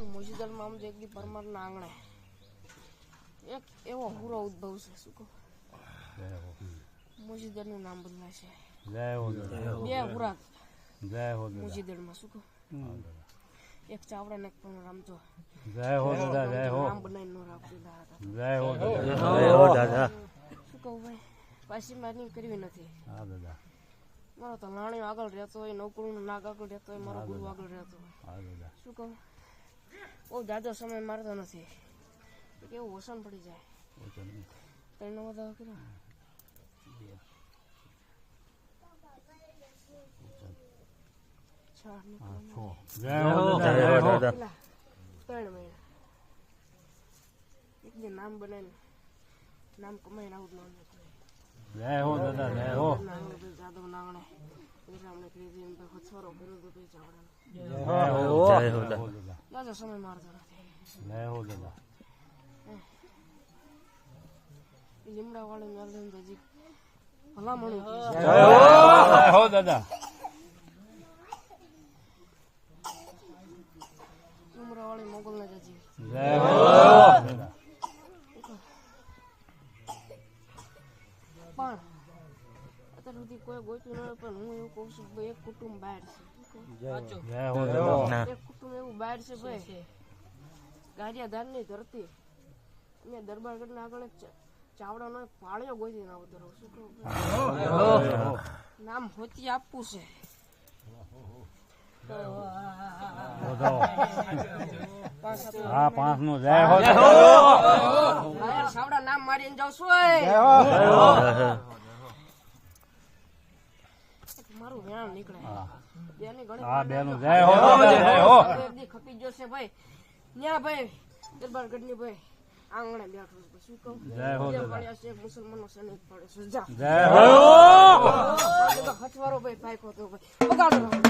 પણ મોજીદલમાં આમ જગદી પરમારના આંગણે એક એવો હુરો ઉદ્ભવ છે શું કહું? જય હો. નામ બદલાય છે બે હુરા જય હો શું કહું? એક ચાવડા ને પણ રામજો જય હો દાદા જય હો. નામ બનાવીને નો રાખી દીધા જય હો દાદા. જય હો દાદા. શું કહું ભાઈ? પાછી મારી કરવી નથી. હા દાદા. મારો તો લાણીઓ આગળ રહેતો હોય નૌકરીનો નાગ આગળ રહેતો હોય મારો ગુરુ આગળ રહેતો હોય. શું કહું? બહુ જાજો સમય મારતો નથી કેવું વસન પડી જાય. ત્રણ બધા કર્યો ત્રણ. મહિના એક જે નામ બનાવીને નામ કમાઈને આવું જ ન જતું જય હો દાદા જય હો જાદવ નાગણે ભાઈ તો જય હો જય હો દાદા દાદા જાજો સમય મારતો નથી જય હો દાદા લીમડા વાળી મેલદન હજી ભલામણું. જય હો દાદા લીમડા વાળી મોગલ ના જજી જય હો દાદા પણ અત્યાર સુધી કોઈ ગોતું ન હોય પણ હું એવું કહું છું કે એક કુટુંબ બહાર છે દાદા ના કુટુંબ એવું બહાર છે ભાઈ. ગારિયાધારની ધરતી. અહીંયા દરબારગઢના આગળ એક ચા- ચાવડાનો ગોતી ના ઉતરો શું કહું? નામ હોતી આપવું છે. હા પાંચનું જય હો. સાવડા નામ મારીને જાઉં છું ઓય. મારું વેણ નીકળે. હા બેનું. જય હો જય હો. ખપી ગયો છે ભાઈ. ન્યા ભાઈ દરબારગઢની ભાઈ આંગણે બેઠો શું કહું? જય હો છે મુસલમાનનો સૈનિક પડે છે. જા. જય હો. હથવારો ભાઈ ભાઈ તો ભાઈ. બગાડો.